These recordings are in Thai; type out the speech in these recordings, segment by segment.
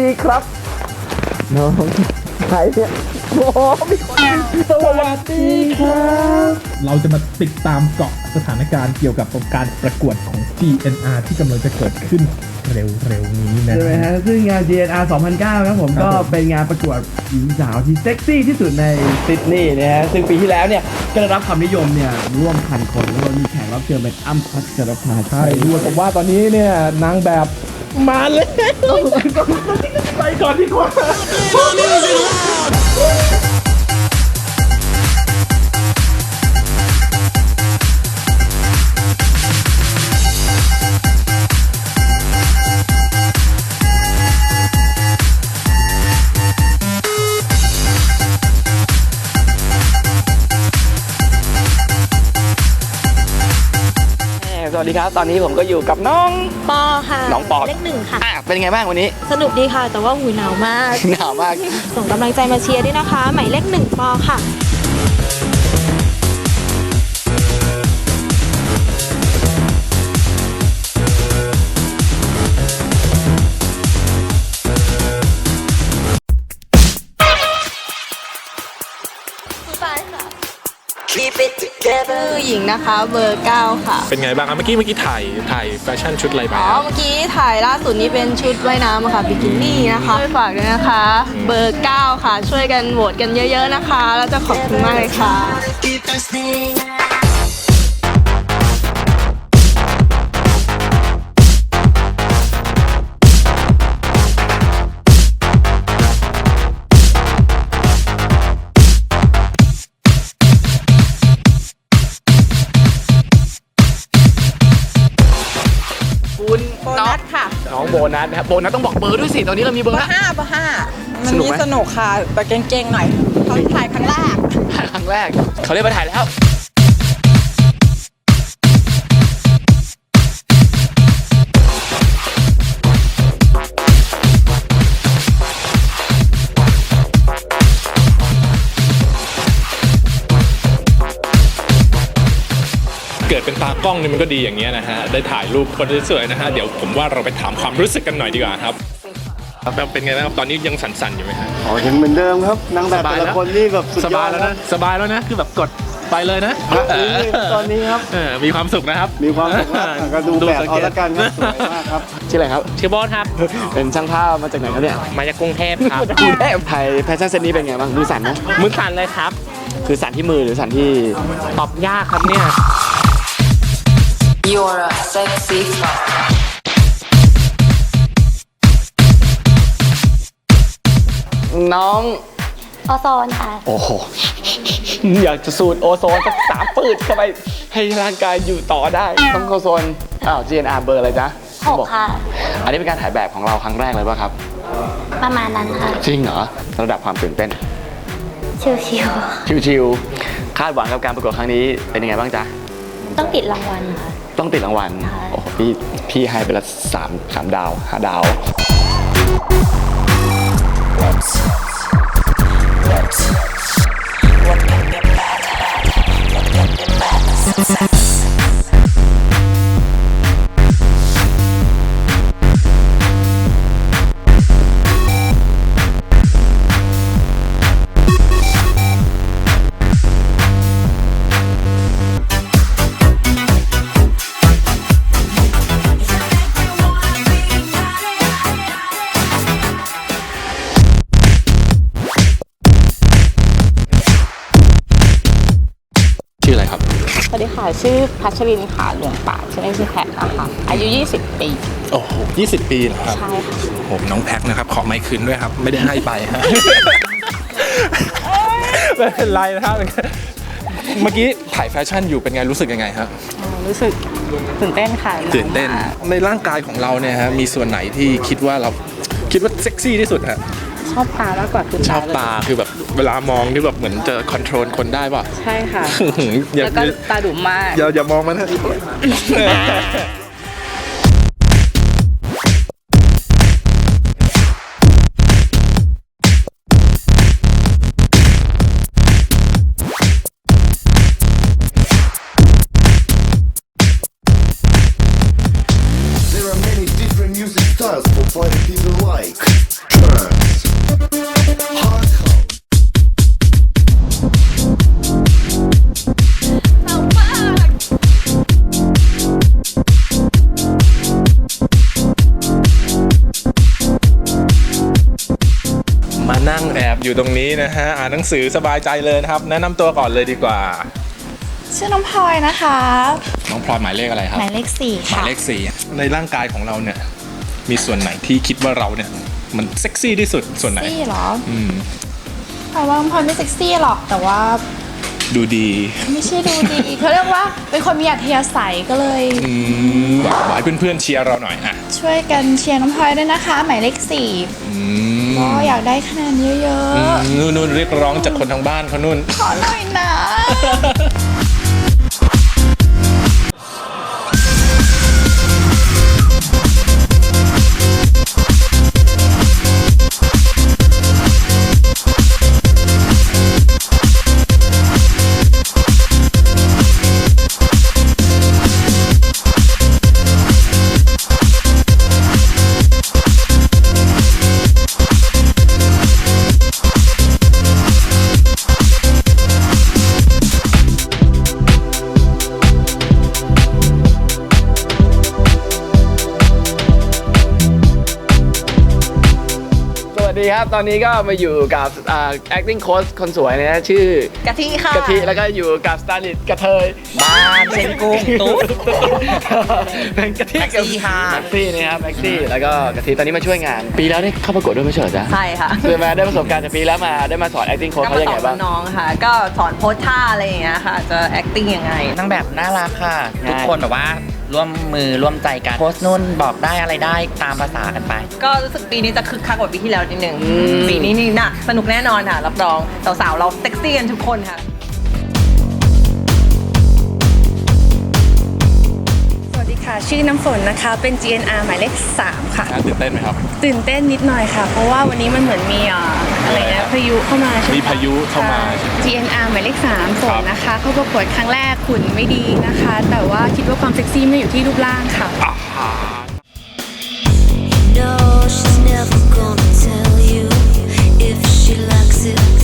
ดีครับน้องใครเนี่ยโอ้โหมีคนสวัสดีครับ เราจะมาติดตามเกาะสถานการณ์เกี่ยวกับการประกวดของ GNR ที่กำลังจะเกิดขึ้นเร็วๆนี้นะ ใช่ไหมฮะซึ่งงาน GNR 2009ครับผมครับก็ผมเป็นงานประกวดหญิงสาวที่เซ็กซี่ที่สุดในซิดนีย์นะฮะซึ่งปีที่แล้วเนี่ยก็ได้รับความนิยมเนี่ยร่วมพันคนแล้วก็มีแขกรับเชิญเป็นอ้ำพัชรภาใช่ด้วยผมว่าตอนนี้เนี่ยนางแบบ มาเลยไปก่อนดีกว่า วัสดีครับ ตอนนี้ผมก็อยู่กับน้อง ปอค่ะน้องปอ เลขหนึ่งค่ะ อะเป็นไงบ้างวันนี้ สนุกดีค่ะ แต่ว่าหูหนาวมาก หนาวมาก ส่งกำลังใจมาเชียร์ด้วยนะคะ หมายเลขหนึ่งปอค่ะ นะคะ เบอร์ 9 ค่ะ เป็นไงบ้างครับเมื่อกี้เมื่อกี้ถ่ายถ่ายแฟชั่นชุดอะไรไปอ๋อครับเมื่อกี้ถ่ายล่าสุดนี้เป็นชุดว่ายน้ำค่ะบิกินี่นะคะ ช่วยฝากด้วยนะคะ เบอร์ 9 ค่ะ ช่วยกันโหวตกันเยอะ ๆนะคะ แล้วจะขอบคุณมากเลยค่ะคุณ น้องโบนัสนะครับโบนัสต้องบอกเบอร์ด้วยสิ ตอนนี้เรามีเบอเบร์อละ ร์ห้าเบอร์ห้ามันสนุกนี้ไหมสนุกค่ะ แต่เก่งๆหน่อยเขาถ่ายครั้งแรกถ่ายครั้งแรก เขาเรียกมาถ่ายแล้ว เกิดเป็นตากล้องนี่มันก็ดีอย่างเงี้ยนะฮะได้ถ่ายรูปคนสวยๆนะฮะเดี๋ยวผมว่าเราไปถามความรู้สึกกันหน่อยดีกว่าครับแล้วเป็นไงบ้างครับตอนนี้ยังสั่นๆอยู่ไหมฮะอ๋อยังเหมือนเดิมครับนางแบบสบายแต่แล้ละวคนนี่แบบสุดสยอบาดยแล้วนะนะสบายแล้วนะคือแบบกดไปเลยนะครับเออตอนนี้ครับเออมีความสุขนะครับ มีความสุขมากก็ดูแบบสเอาตละกันครับสวยมากครับชื่ออะไรครับ ชื่อโบอสครับ เป็นช่างภาพมาจากไหนครับเนี่ยมาจากกรุงเทพครับกรุงเทพถ่ายแฟชั่นเซตนี้เป็นไงบ้างมือสั่นไหมมือสั่นเลยครับ คือสั่นที่มือหรือสั่นที่ตอบยากครับเนี่ย You're a sexy fuck น้อง ออโซนค่ะ โอ้โห อยากจะสูดโอโซนสักสามปืดเข้าไปให้ร่างกายอยู่ต่อได้ ต้องโอโซนอ้าว GNR เบอร์อะไรจ๊ะหกค่ะ อันนี้เป็นการถ่ายแบบของเราครั้งแรกเลยป่ะครับ ประมาณนั้นค่ะ จริงเหรอ ระดับความตื่นเต้น ชิวชิวๆคาดหวังกับการประกวดครั้งนี้เป็นยังไงบ้างจ๊ะ ๆ ต้องติดรางวัลค่ะ ต้องติดรางวัลใช่โอ้โหพี่พี่ให้ไปละสามสามดาวห้าดาวชื่ ค่ะ ชื่อพัชรินค่ะหลวงป่าชื่อเล่นชื่อแพทนะคะอายุ 20 ปี โอ้โห20ปีเหรอครับใช่ค่ะผมน้องแพ็คนะครับ ขอไม่คืนด้วยครับ ไม่ได้ให้ไปฮะ ไม่เป็นไรนะครับเมื่อกี้ถ่ายแฟชั่นอยู่เป็นไงรู้สึกยังไงครับรู้สึกตื่นเต้นค่ะหาวตื่นเต้นมากในร่างกายของเราเนี่ยฮะมีส่วนไหนที่คิดว่าเราคิดว่าเซ็กซี่ที่สุดฮะ ชอบตามากกว่าคือชอบตาคือแบบเวลามองที่แบบเหมือนจะคอนโทรลคนได้ป่ะ ใช่ค่ะ อย่าแล้วก็ตาดุมากอย่าอย่ามองมันนะ อยู่ตรงนี้นะฮะ อ่านหนังสือสบายใจเลยนะครับ แนะนำตัวก่อนเลยดีกว่า ชื่อน้องพลอยนะคะ น้องพลอยหมายเลขอะไรครับ หมายเลขสี่หมายค่ะเลขสี่ในร่างกายของเราเนี่ย มีส่วนไหนที่คิดว่าเราเนี่ย มันเซ็กซี่ที่สุดส่วนไหนซี่เหรออืม พลอยว่าน้องพลอยไม่เซ็กซี่หรอก แต่ว่า ดูดีไม่ใช่ดูดีเขาเรียกว่าเป็นคนมีอัธยาศัยก็เลย อืมหวังให้เพื่อนๆเชียร์เราหน่อยอะช่วยกันเชียร์น้องพลอยด้วยนะคะ หมายเลขสี่อืมก็อยากได้คะแนนเยอะอืมนู่นนู่นเรียกร้องจากคนทางบ้านเขานู่น ๆ ขอหน่อยนะ ดีครับ ตอนนี้ก็มาอยู่กับอ่า acting coach คนสวยนะฮะชื่อกะทิค่ะกะทิแล้วก็อยู่กับสตาร์ลิตกระเทยบ้านเชนกุ้งตุ๊ด เป็นกะทิแม็กซี่ค่ะแม็กซี่นะครับแม็กซี่แล้วก็กะทิตอนนี้มาช่วยงาน ปีแล้วได้เข้าประกวดด้วยไม่ใช่เหรอจ๊ะใช่ค่ะเคยมาได้ประสบการณ์จากปีแล้วมาได้มาสอน acting coach ก็เขามายังสอไงนบ้าง น้องๆค่ะ ก็สอนโพสท่าอะไรอย่างเงี้ยค่ะ จะ acting ยังไง นางแบบน่ารักค่ะง่ายทุกคนแบบว่า ร่วมมือร่วมใจกันโพสต์นู่นบอกได้อะไรได้ตามภาษากันไป ก็รู้สึกปีนี้จะคึกคักกว่าปีที่แล้วนิดนึงปีนี้นี่น่ะสนุกแน่นอนค่ะ รับรองสาวๆเราเซ็กซี่กันทุกคนค่ะ ค่ะชื่อน้ำฝนนะคะเป็น GNR หมายเลข 3 ค่ะ น่าตื่นเต้นไหมครับ ตื่นเต้นนิดหน่อยค่ะ เพราะว่าวันนี้มันเหมือนมีเอ่ออะไรนะพายุเข้ามาใช่ไหมมีพายุเข้ามาค่ะ GNR หมายเลข3ฝครันบนะคะ เข้าประกวดครั้งแรกขุนไม่ดีนะคะ แต่ว่าคิดว่าความเซ็กซี่ไม่ได้อยู่ที่รูปร่างค่ะ No, she's never gonna tell you if she likes it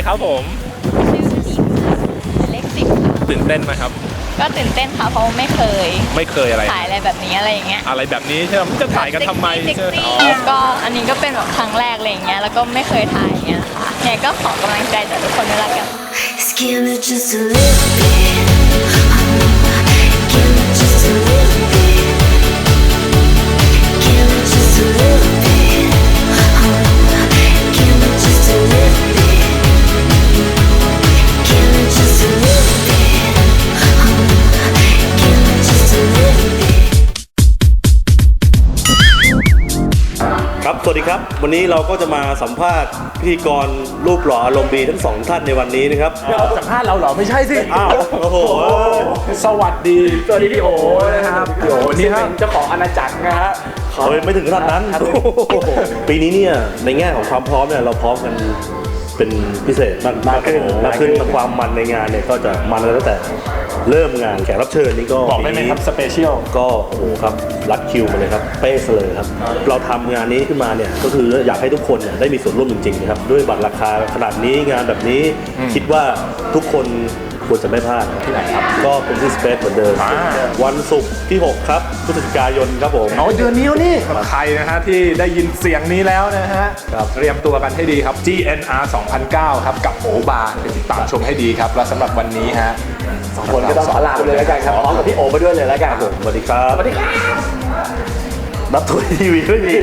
ชื่ออะไรครับผมเลขสิบตื่นเต้นไหมครับ ก็ตื่นเต้นค่ะเพราะไม่เคยไม่เคยอะไร ถ่ายอะไรแบบนี้อะไรอย่างเงี้ยอะไรแบบนี้ใช่ไหมจะถ่ายกันทำไมเซ็กใช่ไหมซี่อ๋อแล้วก็อันนี้ก็เป็นแบบครั้งแรกอะไรอย่างเงี้ยแล้วก็ไม่เคยถ่ายอย่างเงี้ยค่ะเนี่ยก็ขอกำลังใจจากทุกคนด้วยละกัน Give me just a little bit. Give me just a little bit. Give me just a little bit. วัสดีครับวันนี้เราก็จะมาสัมภาษณ์พิธีกรรูปหล่ออารมณ์ดีทั้งสองท่านในวันนี้นะครับสัมภาษณ์เราเหรอ ไม่ใช่สิอ้าวโอ้โห สวัสดีสวัสดีพี่โอนะครับพี่โอนี่เป็นเจ้าของอาณาจักรนะฮะเขาไม่ถึงขนาดนั้น ปีนี้เนี่ยในแง่ของความพร้อมเนี่ยเราพร้อมกันเป็นพิเศษมากมากขึ้นมากขึ้นความมันในงานเนี่ยก็จะมันกันตั้งแต่ เริ่มงานแขกรับเชิญนี่ก็บอกได้ไหมครับสเปเชียลก็โอ้โหครับรัดคิวมาเลยครับเป๊ะเลยครับ เราทำงานนี้ขึ้นมาเนี่ยก็คืออยากให้ทุกคนเนี่ยได้มีส่วนร่วมจริงๆนะครับด้วยบัตรราคาขนาดนี้งานแบบนี้คิดว่าทุกคนควรจะไม่พลาดที่ไหนครับ ก็เป็นที่สเปซเหมือนเดิมอ่าวันศุกร์ที่ 6 ครับพฤศจิกายนครับผมเอาเดือนนี้นี่ใครนะฮะที่ได้ยินเสียงนี้แล้วนะฮะครับเตรียมตัวกันให้ดีครับ GNR 2009 ครับ กับโอบาไปติดตามชมให้ดีครับ และสำหรับวันนี้ฮะ สองคนก็ต้องขอลาไปเลยแล้วกันครับพร้อมกับพี่โอไปด้วยเลยแล้วกันผมสวัสดีครับสวัสดีครับนับถวยทีวีไม่มี